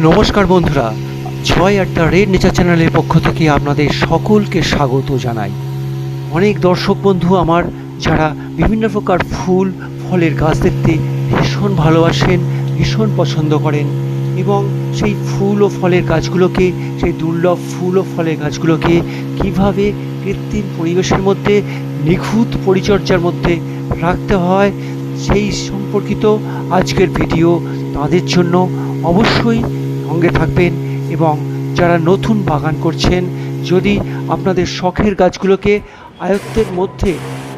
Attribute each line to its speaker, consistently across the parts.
Speaker 1: নমস্কার বন্ধুরা জয় আড্ডা রেড নেচার চ্যানেলের পক্ষ থেকে আপনাদের সকলকে স্বাগত জানাই। অনেক দর্শক বন্ধু আমার, যারা বিভিন্ন প্রকার ফুল, ফলের গাছ দেখতে ভীষণ ভালোবাসেন, ভীষণ পছন্দ করেন এবং সেই ফুল ও ফলের গাছগুলোকে, সেই দুর্লভ ফুল ও ফলের গাছগুলোকে কীভাবে কৃত্রিম পরিবেশের মধ্যে, নিখুঁত পরিচর্যার মধ্যে রাখতে হয়, সেই সম্পর্কিত আজকের ভিডিও তাদের জন্য অবশ্যই সঙ্গে থাকবেন এবং যারা নতুন বাগান করছেন, যদি আপনাদের শখের গাছগুলোকে আয়ত্তের মধ্যে,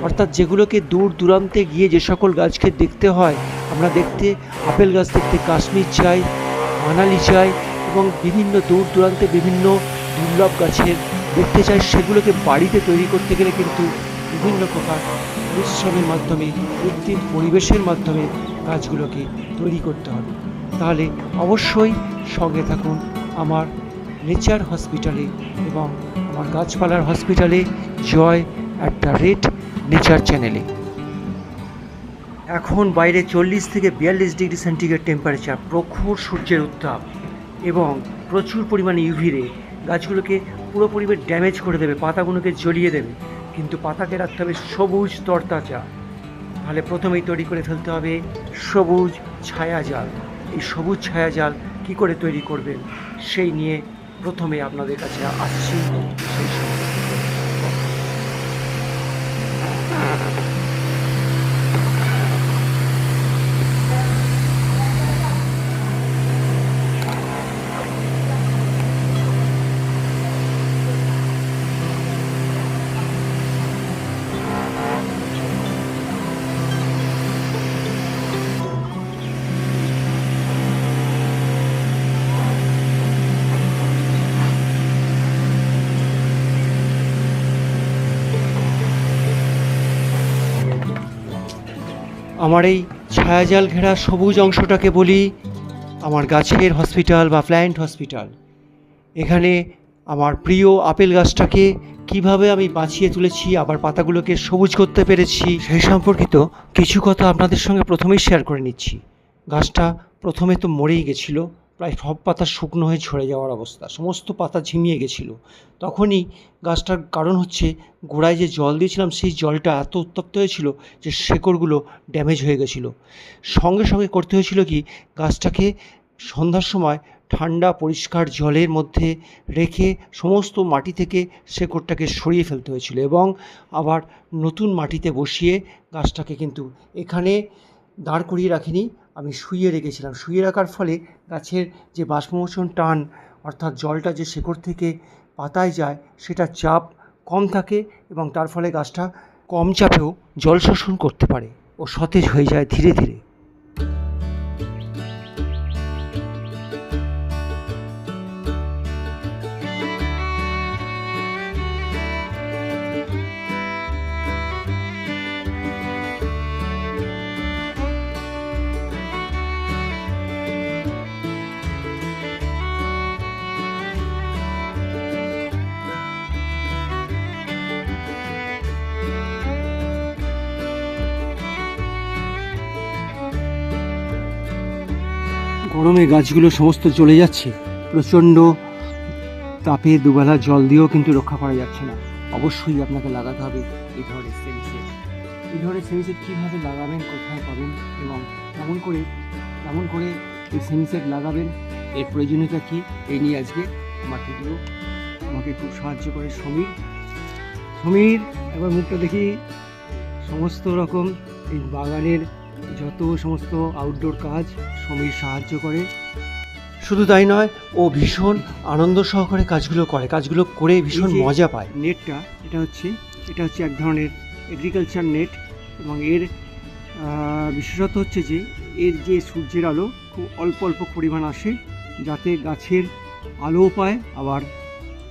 Speaker 1: অর্থাৎ যেগুলোকে দূর দূরান্তে গিয়ে যে সকল গাছকে দেখতে হয়, আমরা দেখতে, আপেল গাছ দেখতে, কাশ্মীর চাই, মানালি চাই এবং বিভিন্ন দূর দূরান্তে বিভিন্ন দুর্লভ গাছের দেখতে চাই, সেগুলোকে বাড়িতে তৈরি করতে গেলে কিন্তু বিভিন্ন প্রকার পরিশ্রমের মাধ্যমে কৃত্রিম পরিবেশের মাধ্যমে গাছগুলোকে তৈরি করতে হবে। তাহলে অবশ্যই সঙ্গে থাকুন আমার নেচার হসপিটালে এবং আমার গাছপালার হসপিটালে Joy at the red nature চ্যানেলে। এখন বাইরে চল্লিশ থেকে বিয়াল্লিশ ডিগ্রি সেন্টিগ্রেড টেম্পারেচার প্রখর সূর্যের উত্তাপ এবং প্রচুর পরিমাণে ইউভি রে গাছগুলোকে পুরোপুরিভাবে ড্যামেজ করে দেবে, পাতাগুলোকে জ্বলিয়ে দেবে। কিন্তু পাতাকে রাখতে হবে সবুজ তরতাজা। তাহলে প্রথমেই তৈরি করে ফেলতে হবে সবুজ ছায়া জাল এই সবুজ ছায়াজাল কী করে তৈরি করবেন, সেই নিয়ে প্রথমে আপনাদের কাছে আসছি। সেই সম্পর্কিত আমার এই ছায়াজাল ঘেরা সবুজ অংশটাকে বলি আমার গাছের হসপিটাল বা প্ল্যান্ট হসপিটাল। এখানে আমার প্রিয় আপেল গাছটাকে কীভাবে আমি বাঁচিয়ে তুলেছি, আবার পাতাগুলোকে সবুজ করতে পেরেছি, সেই সম্পর্কিত কিছু কথা আপনাদের সঙ্গে প্রথমেই শেয়ার করে নিচ্ছি। গাছটা প্রথমে তো মরেই গেছিল প্রায় সব পাতা শুকনো হয়ে ঝরে যাওয়ার অবস্থা। সমস্ত পাতা ঝিমিয়ে গেছিল। তখনই গাছটার কারণ হচ্ছে গোড়ায় যে জল দিয়েছিলাম, সেই জলটা এত উত্তপ্ত হয়েছিল যে শেকড়গুলো ড্যামেজ হয়ে গেছিল। সঙ্গে সঙ্গে করতে হয়েছিল কি, গাছটাকে সন্ধ্যার সময় ঠান্ডা পরিষ্কার জলের মধ্যে রেখে সমস্ত মাটি থেকে শেকড়টাকে সরিয়ে ফেলতে হয়েছিল এবং আবার নতুন মাটিতে বসিয়ে গাছটাকে কিন্তু এখানে দাঁড় করিয়ে রাখিনি। আমি শুইয়ে রেখেছিলাম। শুইয়ে রাখার ফলে গাছের যে বাষ্পমোচন টান, অর্থাৎ জলটা যে শেকড় থেকে পাতায় যায় সেটা চাপ কম থাকে এবং তার ফলে গাছটা কম চাপেও জল শোষণ করতে পারে ও সতেজ হয়ে যায় ধীরে ধীরে। গরমে গাছগুলো সমস্ত জ্বলে যাচ্ছে। প্রচণ্ড তাপে দুবেলা জল দিয়েও কিন্তু রক্ষা করা যাচ্ছে না। অবশ্যই আপনাকে লাগাতে হবে এই ধরনের সেন্সেট এই ধরনের সেন্সেট কীভাবে লাগাবেন, কোথায় পাবেন এবং কেমন করে কেমন করে এই সেন্সেট লাগাবেন, এর প্রয়োজনীয়তা কী, এই নিয়ে আজকে আমার ভিডিও আমাকে খুব সাহায্য করে সমীর। সমীর, একবার মুখটা দেখি। সমস্ত রকম এই বাগানের যত সমস্ত আউটডোর কাজ সমীর সাহায্য করে শুধু তাই নয় ও ভীষণ আনন্দ সহকারে কাজগুলো করে কাজগুলো করে ভীষণ মজা পায়।
Speaker 2: নেটটা এটা হচ্ছে এটা হচ্ছে এক ধরনের এগ্রিকালচার নেট এবং এর বিশেষত হচ্ছে যে এর যে সূর্যের আলো খুব অল্প অল্প পরিমাণ আসে যাতে গাছের আলোও পায় আবার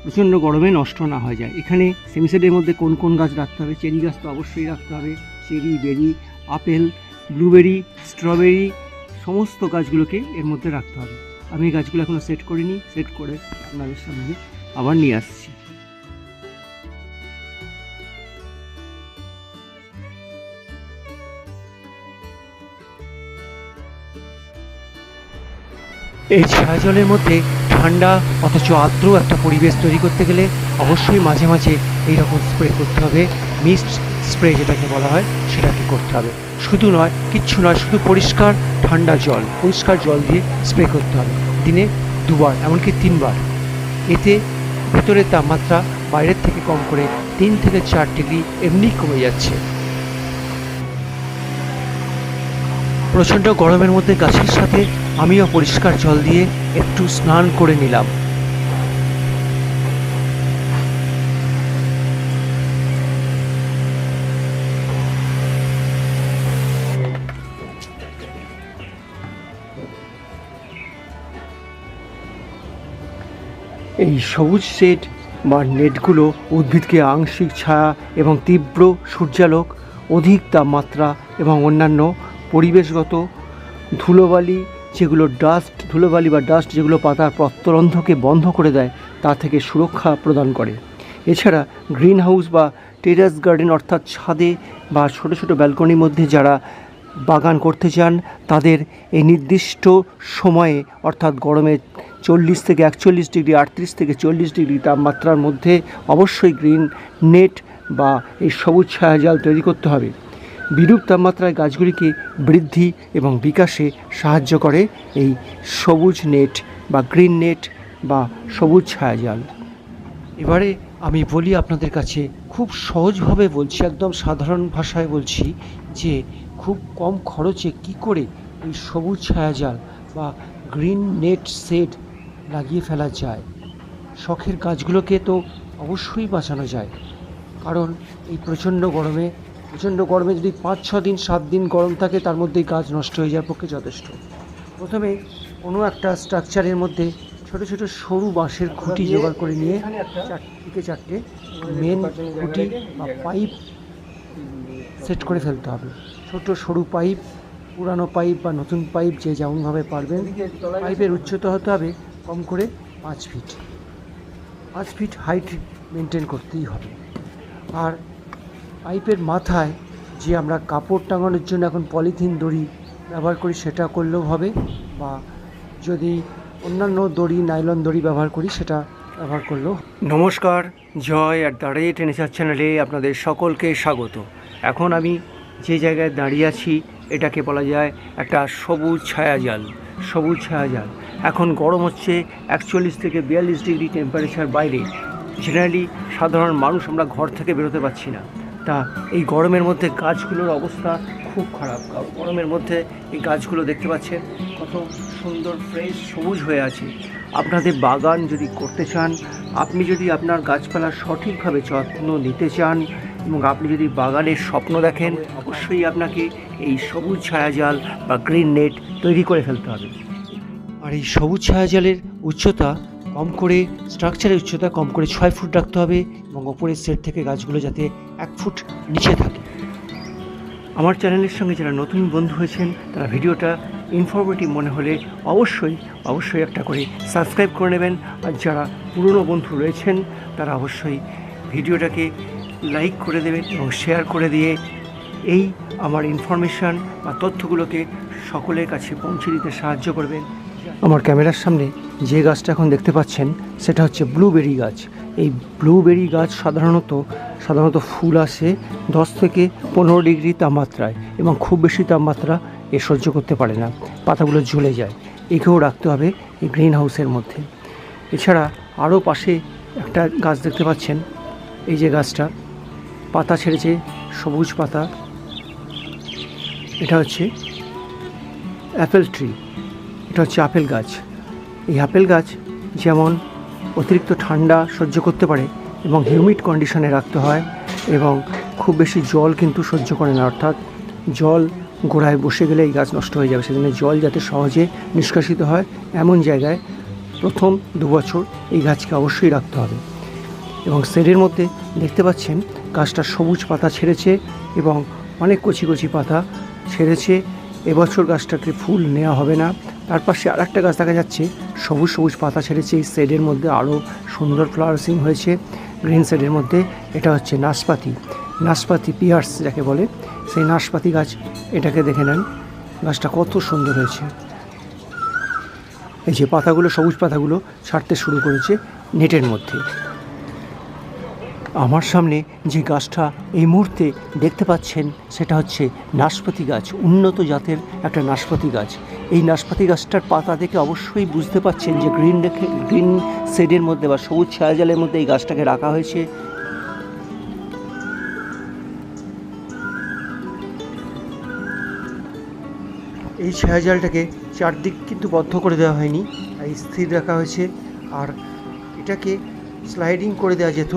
Speaker 2: প্রচণ্ড গরমে নষ্ট না হয়ে যায়। এখানে সেমিসেডের মধ্যে কোন কোন গাছ রাখতে হবে? চেরি গাছ তো অবশ্যই রাখতে হবে। Cherry berry apple blueberry, strawberry, সমস্ত গাছগুলোকে এর মধ্যে রাখতে হবে। আমি এই গাছগুলো এখনও সেট করিনি, সেট করে আপনাদের সামনে আবার নিয়ে আসছি।
Speaker 1: এই ছায়া জলের মধ্যে ঠান্ডা অথচ আর্দ্র একটা পরিবেশ তৈরি করতে গেলে অবশ্যই মাঝে মাঝে এইরকম স্প্রে করতে হবে। মিস্ট স্প্রে যেটাকে বলা হয়, সেটাকে করতে হবে। শুধু নয়, কিচ্ছু নয়, শুধু পরিষ্কার ঠান্ডা জল, পরিষ্কার জল দিয়ে স্প্রে করতে হবে। দিনে দুবার, এমনকি তিনবার। এতে ভেতরের তাপমাত্রা বাইরের থেকে কম করে তিন থেকে চার ডিগ্রি এমনি কমে যাচ্ছে। প্রচণ্ড গরমের মধ্যে গাছের সাথে আমিও পরিষ্কার জল দিয়ে একটু স্নান করে নিলাম। এই সবুজ সেট বা নেটগুলো উদ্ভিদকে আংশিক ছায়া এবং তীব্র সূর্যালোক, অধিক তাপমাত্রা এবং অন্যান্য পরিবেশগত ধুলোবালি যেগুলো ডাস্ট ধুলোবালি বা ডাস্ট যেগুলো পাতার প্রত্যরন্ধ্রকে বন্ধ করে দেয়, তা থেকে সুরক্ষা প্রদান করে। এছাড়া গ্রিন হাউস বা টেরাস গার্ডেন অর্থাৎ ছাদে বা ছোট ছোট ব্যালকনির মধ্যে যারা বাগান করতে চান, তাদের এই নির্দিষ্ট সময়ে অর্থাৎ গরমে চল্লিশ থেকে একচল্লিশ ডিগ্রি, আটত্রিশ থেকে চল্লিশ ডিগ্রি তাপমাত্রার মধ্যে অবশ্যই গ্রিন নেট বা এই সবুজ ছায়াজাল তৈরি করতে হবে। বিরূপ তাপমাত্রায় গাছগুলিকে বৃদ্ধি এবং বিকাশে সাহায্য করে এই সবুজ নেট বা গ্রিন নেট বা সবুজ ছায়াজাল এবারে আমি বলি আপনাদের কাছে, খুব সহজভাবে বলছি, একদম সাধারণ ভাষায় বলছি যে খুব কম খরচে কি করে এই সবুজ ছায়াজাল বা গ্রিন নেট সেট লাগিয়ে ফেলা যায়। শখের গাছগুলোকে তো অবশ্যই বাঁচানো যায়। কারণ এই প্রচণ্ড গরমে প্রচণ্ড গরমে যদি পাঁচ, ছ দিন, সাত দিন গরম থাকে, তার মধ্যেই গাছ নষ্ট হয়ে যাওয়ার পক্ষে যথেষ্ট। প্রথমে কোনো একটা স্ট্রাকচারের মধ্যে ছোট ছোট সরু বাঁশের খুঁটি জোগাড় করে নিয়ে চারটিকে চারটে মেন খুঁটি বা পাইপ সেট করে ফেলতে হবে। ছোট, সরু পাইপ, পুরানো পাইপ বা নতুন পাইপ যে যেমনভাবে পারবেন, পাইপের উচ্চতা হতে হবে কম করে পাঁচ ফিট পাঁচ ফিট হাইট মেনটেন করতেই হবে। আর পাইপের মাথায় যে আমরা কাপড় টাঙানোর জন্য এখন পলিথিন দড়ি ব্যবহার করি, সেটা করলেও হবে বা যদি অন্যান্য দড়ি নাইলন দড়ি ব্যবহার করি, সেটা ব্যবহার করলেও নমস্কার, জয় আর দ্য রেট নেচার চ্যানেলে আপনাদের সকলকে স্বাগত। এখন আমি যে জায়গায় দাঁড়িয়ে আছি, এটাকে বলা যায় একটা সবুজ ছায়াজাল সবুজ ছায়াজাল। এখন গরম হচ্ছে একচল্লিশ থেকে বিয়াল্লিশ ডিগ্রি টেম্পারেচার বাইরে। জেনারেলি সাধারণ মানুষ আমরা ঘর থেকে বেরোতে পারছি না। তা এই গরমের মধ্যে গাছগুলোর অবস্থা খুব খারাপ। গরমের মধ্যে এই গাছগুলো দেখতে পাচ্ছেন কত সুন্দর ফ্রেশ সবুজ হয়ে আছে। আপনাদের বাগান যদি করতে চান, আপনি যদি আপনার গাছপালার সঠিকভাবে যত্ন নিতে চান এবং আপনি যদি বাগানের স্বপ্ন দেখেন, অবশ্যই আপনাকে এই সবুজ ছায়াজাল বা গ্রিন নেট তৈরি করে ফেলতে হবে। আর এই সবুজ ছায়াজালের উচ্চতা কম করে স্ট্রাকচারের উচ্চতা কম করে ছয় ফুট রাখতে হবে এবং ওপরের সেট থেকে গাছগুলো যাতে এক ফুট নিচে থাকে। আমার চ্যানেলের সঙ্গে যারা নতুন বন্ধু হয়েছেন, তারা ভিডিওটা ইনফরমেটিভ মনে হলে অবশ্যই অবশ্যই একটা করে সাবস্ক্রাইব করে নেবেন। আর যারা পুরনো বন্ধু রয়েছেন, তারা অবশ্যই ভিডিওটাকে লাইক করে দেবেন এবং শেয়ার করে দিয়ে এই আমার ইনফরমেশান বা তথ্যগুলোকে সকলের কাছে পৌঁছে দিতে সাহায্য করবেন। আমার ক্যামেরার সামনে যে গাছটা এখন দেখতে পাচ্ছেন, সেটা হচ্ছে ব্লুবেরি গাছ। এই ব্লুবেরি গাছ সাধারণত সাধারণত ফুল আসে দশ থেকে পনেরো ডিগ্রি তাপমাত্রায় এবং খুব বেশি তাপমাত্রা এ সহ্য করতে পারে না, পাতাগুলো ঝুলে যায়। একেও রাখতে হবে এই গ্রিন হাউসের মধ্যে। এছাড়া আরও পাশে একটা গাছ দেখতে পাচ্ছেন, এই যে গাছটা। পাতা ছেড়েছে, সবুজ পাতা। এটা হচ্ছে অ্যাপেল ট্রি। এটা হচ্ছে আপেল গাছ। এই আপেল গাছ যেমন অতিরিক্ত ঠান্ডা সহ্য করতে পারে এবং হিউমিড কন্ডিশনে রাখতে হয় এবং খুব বেশি জল কিন্তু সহ্য করে না। অর্থাৎ জল গোড়ায় বসে গেলে এই গাছ নষ্ট হয়ে যাবে। সেজন্য জল যাতে সহজে নিষ্কাশিত হয় এমন জায়গায় প্রথম দু বছর এই গাছকে অবশ্যই রাখতে হবে। এবং সেডের মধ্যে দেখতে পাচ্ছেন গাছটা সবুজ পাতা ছেড়েছে এবং অনেক কচি কচি পাতা ছেড়েছে। এবছর গাছটাকে ফুল নেওয়া হবে না। তার পাশে আর একটা গাছ দেখা যাচ্ছে। সবুজ সবুজ পাতা ছেড়েছে, এই সেডের মধ্যে আরও সুন্দর ফ্লাওয়ার্সিং হয়েছে গ্রিন সেডের মধ্যে। এটা হচ্ছে নাশপাতি নাশপাতি পিয়ার্স যাকে বলে। সেই নাশপাতি গাছ, এটাকে দেখে নেন, গাছটা কত সুন্দর হয়েছে। এই যে পাতাগুলো, সবুজ পাতাগুলো ছাড়তে শুরু করেছে নেটের মধ্যে। আমার সামনে যে গাছটা এই মুহূর্তে দেখতে পাচ্ছেন, সেটা হচ্ছে নাশপাতি গাছ, উন্নত জাতের একটা নাশপাতি গাছ। এই নাশপাতি গাছটার পাতা দেখে অবশ্যই বুঝতে পাচ্ছেন যে গ্রিন রেখে গ্রিন শেডের মধ্যে বা সবুজ ছায়াজালের মধ্যে এই গাছটাকে রাখা হয়েছে। এই ছায়াজালটাকে চারদিক কিন্তু বদ্ধ করে দেওয়া হয়নি স্থির রাখা হয়েছে। আর এটাকে স্লাইডিং করে দেওয়া যেত।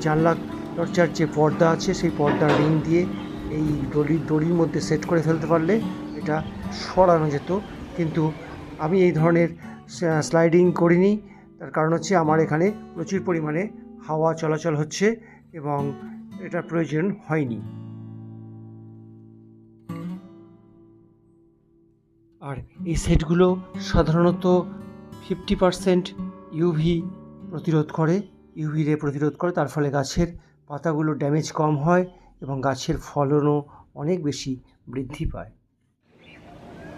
Speaker 1: জানলা দরজার যে পর্দা আছে, সেই পর্দার রিং দিয়ে এই দড়ির দড়ির মধ্যে সেট করে ফেলতে পারলে এটা সরানো যেত। কিন্তু আমি এই ধরনের স্লাইডিং করিনি। তার কারণ হচ্ছে আমার এখানে প্রচুর পরিমাণে হাওয়া চলাচল হচ্ছে এবং এটার প্রয়োজন হয়নি। আর এই সেটগুলো সাধারণত ফিফটি পারসেন্ট ইউভি প্রতিরোধ করে। ইউভি রে প্রতিরোধ করে, তার ফলে গাছের পাতাগুলো ড্যামেজ কম হয় এবং গাছের ফলনও অনেক বেশি বৃদ্ধি পায়।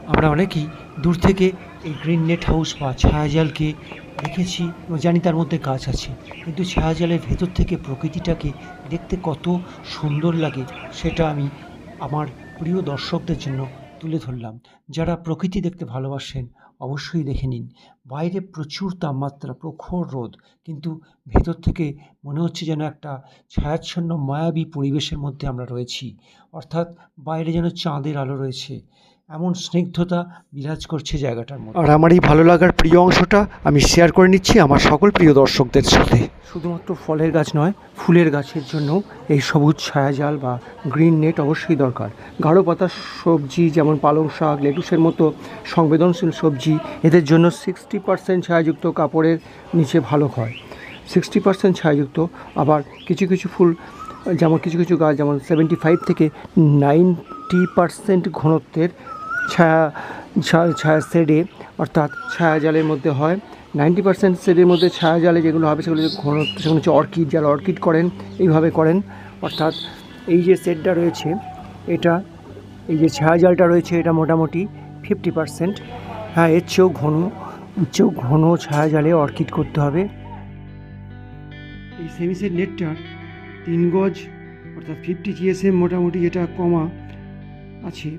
Speaker 1: আমরা অনেকেই দূর থেকে এই গ্রিন নেট হাউস বা ছায়াজালকে দেখেছি এবং জানি তার মধ্যে গাছ আছে। কিন্তু ছায়াজালের ভেতর থেকে প্রকৃতিটাকে দেখতে কত সুন্দর লাগে সেটা আমি আমার প্রিয় দর্শকদের জন্য তুলে ধরলাম। যারা প্রকৃতি দেখতে ভালোবাসেন অবশ্যই দেখে নিন। বাইরে প্রচুর তাপমাত্রা, প্রখর রোদ, কিন্তু ভেতর থেকে মনে হচ্ছে যেন একটা ছায়াচ্ছন্ন, মায়াবী পরিবেশের মধ্যে আমরা রয়েছি। অর্থাৎ বাইরে যেন চাঁদের আলো রয়েছে। এমন স্নিগ্ধতা বিরাজ করছে জায়গাটার মধ্যে। আর আমার এই ভালো লাগার প্রিয় অংশটা আমি শেয়ার করে নিচ্ছি আমার সকল প্রিয় দর্শকদের সাথে। শুধুমাত্র ফলের গাছ নয় ফুলের গাছের জন্য এই সবুজ ছায়াজাল বা গ্রিন নেট অবশ্যই দরকার। গাঢ় পাতার সবজি যেমন পালং শাক লেটুসের মতো সংবেদনশীল সবজি এদের জন্য সিক্সটি পার্সেন্ট ছায়াযুক্ত কাপড়ের নিচে ভালো হয় সিক্সটি পার্সেন্ট ছায়াযুক্ত আবার কিছু কিছু ফুল যেমন কিছু কিছু গাছ যেমন সেভেন্টি ফাইভ থেকে নাইনটি পার্সেন্ট ঘনত্বের ছায়া ছায়া শেডে অর্থাৎ ছায়া জালের মধ্যে হয়। নাইনটি পার্সেন্ট শেডের মধ্যে ছায়া জালে যেগুলো হবে, সেগুলো ঘনত্ব সেগুলো হচ্ছে অর্কিড, যারা অর্কিড করেন, এইভাবে করেন। অর্থাৎ এই যে সেটটা রয়েছে, এটা, এই যে ছায়া জালটা রয়েছে, এটা মোটামুটি ফিফটি পার্সেন্ট। হ্যাঁ এর চেয়েও ঘন চেয়েও ঘন ছায়া জালে অর্কিড করতে হবে। এই সেমিসের নেটটার তিন গজ, অর্থাৎ ফিফটি জিএসএম মোটামুটি যেটা কমা আছে।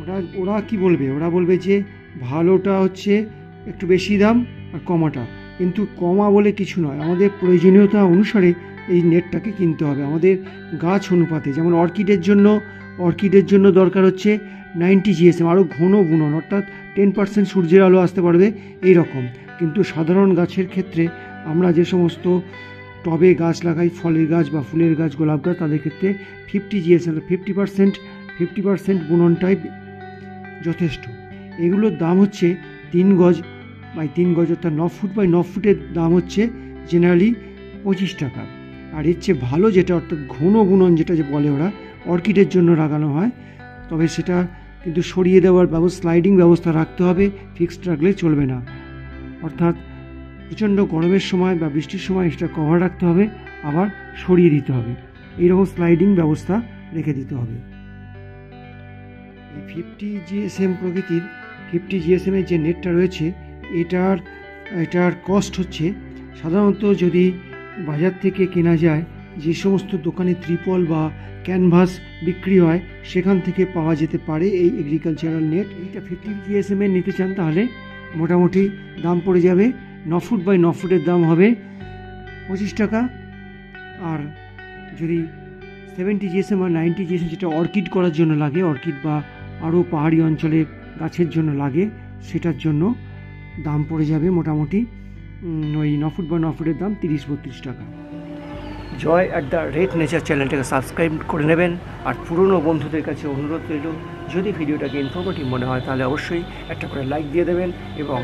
Speaker 1: ওরা ওরা কি বলবে? ওরা বলবে যে ভালোটা হচ্ছে একটু বেশি দাম আর কমাটা। কিন্তু কমা বলে কিছু নয়। আমাদের প্রয়োজনীয়তা অনুসারে এই নেটটাকে কিনতে হবে। আমাদের গাছ অনুপাতে। যেমন অর্কিডের জন্য অর্কিডের জন্য দরকার হচ্ছে নাইনটি জিএসএম। আরও ঘন বুনন, অর্থাৎ টেন পার্সেন্ট সূর্যের আলো আসতে পারবে এই রকম কিন্তু সাধারণ গাছের ক্ষেত্রে আমরা যে সমস্ত টবে গাছ লাগাই, ফলের গাছ বা ফুলের গাছ, গোলাপ গাছ, তাদের ক্ষেত্রে fifty GSM, fifty percent fifty percent বুননটাই যথেষ্ট। এগুলোর দাম হচ্ছে তিন গজ বাই তিন গজ অর্থাৎ ন ফুট বাই ন ফুটের দাম হচ্ছে জেনারেলি পঁচিশ টাকা। আর এর চেয়ে ভালো যেটা অর্থাৎ ঘন বুনন যেটা যে বলে ওরা, অর্কিডের জন্য লাগানো হয়, তবে সেটা কিন্তু সরিয়ে দেওয়ার ব্যবস্থা স্লাইডিং ব্যবস্থা রাখতে হবে ফিক্সড রাখলে চলবে না। অর্থাৎ প্রচণ্ড গরমের সময় বা বৃষ্টির সময় সেটা কভার রাখতে হবে, আবার সরিয়ে দিতে হবে। এইরকম স্লাইডিং ব্যবস্থা রেখে দিতে হবে। এই ফিফটি জিএসএম প্রকৃতির ফিফটি জিএসএমের যে নেটটা রয়েছে, এটার এটার কস্ট হচ্ছে সাধারণত যদি বাজার থেকে কেনা যায়, যে সমস্ত দোকানে ত্রিপল বা ক্যানভাস বিক্রি হয়, সেখান থেকে পাওয়া যেতে পারে এই এগ্রিকালচারাল নেট এইটা ফিফটি জিএসএম এর নিতে চান তাহলে মোটামুটি দাম পড়ে যাবে ন ফুট বাই ন ফুটের দাম হবে পঁচিশ টাকা। আর যদি সেভেন্টি জিএসএম আর নাইনটি জিএসএম যেটা অর্কিড করার জন্য লাগে অর্কিড বা আরও পাহাড়ি অঞ্চলে গাছের জন্য লাগে, সেটার জন্য দাম পড়ে যাবে মোটামুটি ওই ন ফুট বা ন ফুটের দাম তিরিশ বত্রিশ টাকা। Joy at the red nature চ্যানেলটাকে সাবস্ক্রাইব করে নেবেন। আর পুরনো বন্ধুদের কাছে অনুরোধ রইল, যদি ভিডিওটাকে ইনফরমেটিভ মনে হয়, তাহলে অবশ্যই একটা করে লাইক দিয়ে দেবেন এবং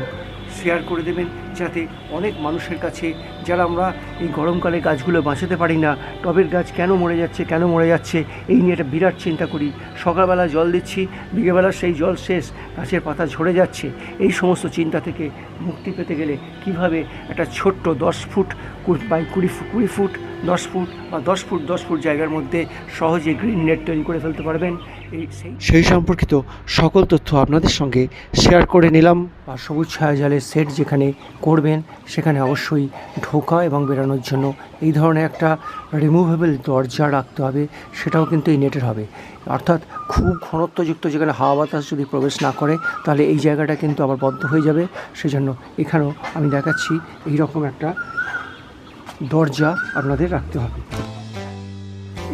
Speaker 1: শেয়ার করে দেবেন যাতে অনেক মানুষের কাছে, যারা আমরা
Speaker 2: এই গরমকালে গাছগুলো বাঁচাতে পারি না, টবের গাছ কেন মরে যাচ্ছে, কেন মরে যাচ্ছে, এই নিয়ে একটা বিরাট চিন্তা করি। সকালবেলা জল দিচ্ছি, বিকেলবেলা সেই জল শেষ, গাছের পাতা ঝরে যাচ্ছে। এই সমস্ত চিন্তা থেকে মুক্তি পেতে গেলে কীভাবে একটা ছোট্ট দশ ফুট বাই কুড়ি ফুট কুড়ি ফুট দশ ফুট বা দশ ফুট দশ ফুট জায়গার মধ্যে সহজে গ্রিন নেট তৈরি করে ফেলতে পারবেন। এই সেই
Speaker 1: সেই সম্পর্কিত সকল তথ্য আপনাদের সঙ্গে শেয়ার করে নিলাম।
Speaker 2: বা সবুজ ছায়াজালের সেট যেখানে করবেন সেখানে অবশ্যই ঢোকা এবং বেরানোর জন্য এই ধরনের একটা রিমুভেবল দরজা রাখতে হবে সেটাও কিন্তু এই নেটের হবে। অর্থাৎ খুব ঘনত্বযুক্ত যেখানে হাওয়া বাতাস যদি প্রবেশ না করে তাহলে এই জায়গাটা কিন্তু আবার বদ্ধ হয়ে যাবে। সেজন্য এখানেও আমি দেখাচ্ছি এই রকম একটা দরজা আপনাদের রাখতে হবে।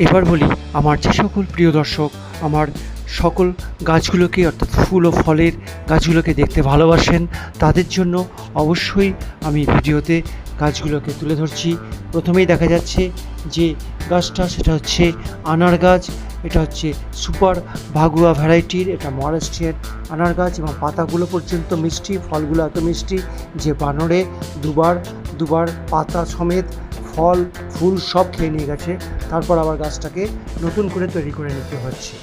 Speaker 1: এবার বলি, আমার যে সকল প্রিয় দর্শক, আমার সকল গাছগুলোকে, অর্থাৎ ফুল ও ফলের গাছগুলোকে দেখতে ভালোবাসেন, তাদের জন্য অবশ্যই আমি ভিডিওতে গাছগুলোকে তুলে ধরছি। প্রথমেই দেখা যাচ্ছে যে গাছটা, সেটা হচ্ছে আনার গাছ, এটা হচ্ছে সুপার ভাগুয়া ভ্যারাইটির, এটা মহারাষ্ট্রের আনার গাছ এবং পাতাগুলো পর্যন্ত মিষ্টি, ফলগুলো এত মিষ্টি যে বানরে দুবার দুবার পাতা সমেত ফল, ফুল সব খেয়ে নিয়ে গেছে। তারপর আবার গাছটাকে নতুন করে তৈরি করে নিতে হচ্ছে।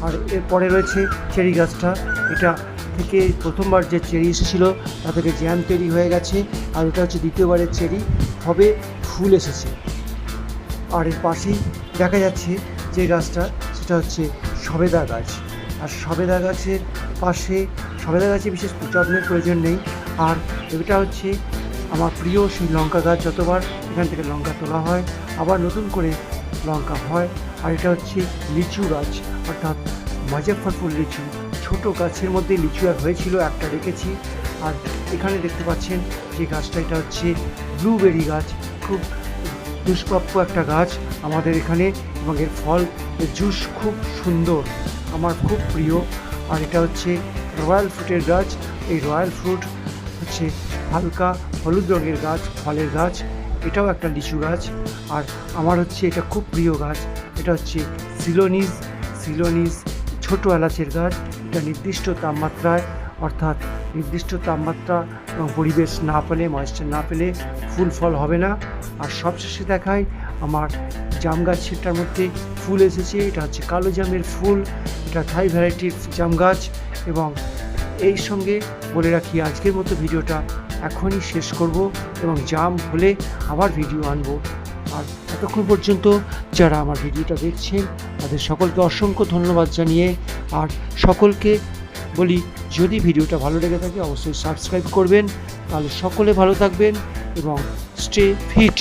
Speaker 1: আর এরপরে রয়েছে চেরি গাছটা। এটা থেকে প্রথমবার যে চেরি এসেছিল, তা থেকে জ্যাম তৈরি হয়ে গেছে। আর এটা হচ্ছে দ্বিতীয়বারের চেরি। হবে ফুল এসেছে। আর এর পাশেই দেখা যাচ্ছে যে গাছটা, সেটা হচ্ছে সবেদা গাছ। আর সবেদা গাছের পাশে, সবেদা গাছে বিশেষ যত্নের প্রয়োজন নেই। আর এটা হচ্ছে আমার প্রিয় সেই লঙ্কা গাছ যতবার এখান থেকে লঙ্কা তোলা হয়, আবার নতুন করে লঙ্কা হয়, আর এটা হচ্ছে লিচু গাছ। অর্থাৎ মুজফ্ফরপুর লিচু, ছোট গাছের মধ্যে লিচু আর হয়েছিল একটা রেখেছি। আর এখানে দেখতে পাচ্ছেন যে গাছটা, এটা হচ্ছে ব্লুবেরি গাছ। খুব দুষ্প্রাপ্য একটা গাছ আমাদের এখানে এবং এর ফল, এর জুস খুব সুন্দর, আমার খুব প্রিয়। আর এটা হচ্ছে রয়্যাল ফ্রুটের গাছ। এই রয়্যাল ফ্রুট হচ্ছে হালকা হলুদ রঙের গাছ, ফলের গাছ, এটাও একটা লিচু গাছ। আর আমার হচ্ছে এটা খুব প্রিয় গাছ, এটা হচ্ছে সিলোনিস। সিলোনিস ছোটো এলাচের গাছ, এটা নির্দিষ্ট তাপমাত্রায়, অর্থাৎ নির্দিষ্ট তাপমাত্রা এবং পরিবেশ না পেলে ময়েশ্চার না পেলে ফুল ফল হবে না। আর সবশেষে দেখায় আমার জাম গাছ সেটার মধ্যে ফুল এসেছে, এটা হচ্ছে কালো জামের ফুল, এটা থাই ভ্যারাইটির জাম গাছ। এবং এই সঙ্গে বলে রাখি, আজকের মতো ভিডিওটা এখনই শেষ করব এবং জাম হলে আবার ভিডিও আনব। আর এতক্ষণ পর্যন্ত যারা আমার ভিডিওটা দেখছেন, তাদের সকলকে অসংখ্য ধন্যবাদ জানিয়ে, আর সকলকে বলি, যদি ভিডিওটা ভালো লেগে থাকে, অবশ্যই সাবস্ক্রাইব করবেন। তাহলে সকলে ভালো থাকবেন এবং স্টে ফিট